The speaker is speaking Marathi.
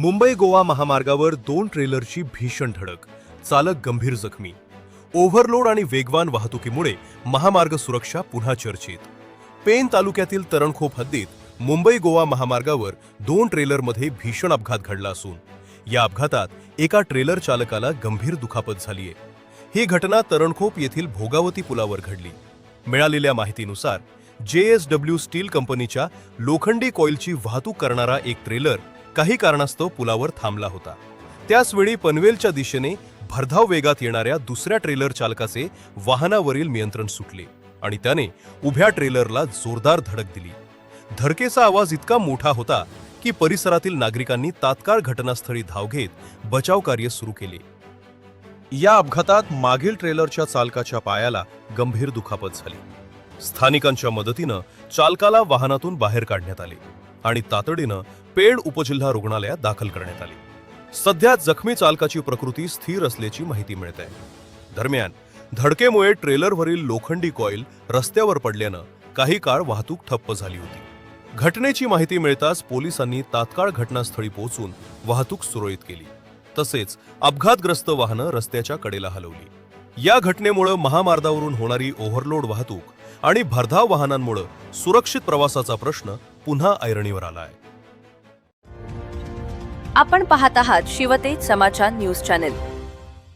मुंबई गोवा महामार्गावर दोन ट्रेलरची भीषण धडक चालक गंभीर जखमी. ओव्हरलोड आणि वेगवान वाहतुकीमुळे महामार्ग सुरक्षा पुन्हा चर्चेत. पेन तालुक्यातील तरणखोप हद्दीत मुंबई गोवा महामार्गावर दोन ट्रेलरमध्ये भीषण अपघात घडला असून या अपघातात एका ट्रेलर चालकाला गंभीर दुखापत झालीय. ही घटना तरणखोप येथील भोगावती पुलावर घडली. मिळालेल्या माहितीनुसार जे एस डब्ल्यू स्टील कंपनीच्या लोखंडी कॉईलची वाहतूक करणारा एक ट्रेलर काही कारणास्तव पुलावर थांबला होता. त्याचवेळी पनवेलच्या दिशेने भरधाव वेगात येणाऱ्या दुसऱ्या ट्रेलर चालकाचे वाहनावरील नियंत्रण सुटले आणि त्याने उभ्या ट्रेलरला जोरदार धडक दिली. धडकेचा आवाज इतका मोठा होता की परिसरातील नागरिकांनी तात्काळ घटनास्थळी धाव घेत बचाव कार्य सुरू केले. या अपघातात मागील ट्रेलरच्या चालकाच्या पायाला गंभीर दुखापत झाली. स्थानिकांच्या मदतीनं चालकाला वाहनातून बाहेर काढण्यात आले. आणि तातडीनं पेड उपजिल्हा रुग्णालयात दाखल करण्यात आले. सध्या जखमी चालकाची प्रकृती स्थिर असल्याची माहिती मिळत आहे. दरम्यान धडकेमुळे ट्रेलरवरील लोखंडी कॉईल रस्त्यावर पडल्यानं काही काळ वाहतूक ठप्प झाली होती. घटनेची माहिती मिळताच पोलिसांनी तात्काळ घटनास्थळी पोहोचून वाहतूक सुरळीत केली. तसेच अपघातग्रस्त वाहनं रस्त्याच्या कडेला हलवली. या घटनेमुळे महामार्गावरून होणारी ओव्हरलोड वाहतूक आणि भरधाव वाहनांमुळे सुरक्षित प्रवासाचा प्रश्न पुन्हा ऐरणीवर आलाय. आपण पाहत आहात शिवतेज समाचार न्यूज चॅनेल.